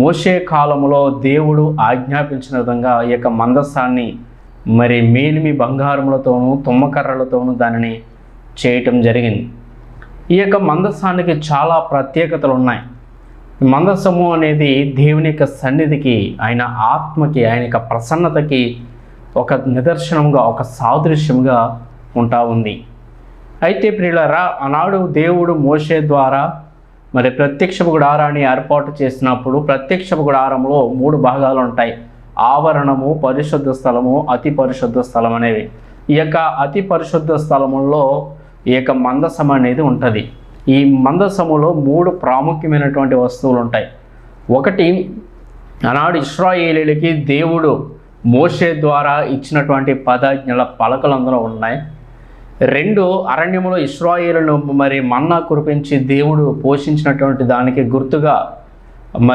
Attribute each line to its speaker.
Speaker 1: మోసే కాలంలో దేవుడు ఆజ్ఞాపించిన విధంగా ఈ యొక్క మందస్సాన్ని మరి మేలిమి బంగారములతోనూ తుమ్మకర్రలతోనూ దానిని చేయటం జరిగింది. ఈ యొక్క మందస్సానికి చాలా ప్రత్యేకతలు ఉన్నాయి. మందస్సము అనేది దేవుని యొక్క సన్నిధికి ఆయన ఆత్మకి ఆయన యొక్క ప్రసన్నతకి ఒక నిదర్శనంగా ఒక సాదృశ్యంగా ఉంటా ఉంది. అయితే ప్రియులరా ఆనాడు దేవుడు మోసే ద్వారా మరి ప్రత్యక్ష గుడారాన్ని ఏర్పాటు చేసినప్పుడు ప్రత్యక్ష గుడారంలో మూడు భాగాలు ఉంటాయి. ఆవరణము పరిశుద్ధ స్థలము అతి పరిశుద్ధ స్థలం అనేవి. ఈ యొక్క అతి పరిశుద్ధ స్థలములో ఈ యొక్క మందసం అనేది ఉంటుంది. ఈ మందసములో మూడు ప్రాముఖ్యమైనటువంటి వస్తువులు ఉంటాయి. ఒకటి ఆనాడు ఇస్రాయేలీలకి దేవుడు మోషే ద్వారా ఇచ్చినటువంటి పదాజ్ఞల పలకలు అందులో ఉన్నాయి. రెండు అరణ్యములో ఇస్రాయేలును మరి మన్నా కురిపించి దేవుడు పోషించినటువంటి దానికి గుర్తుగా మరి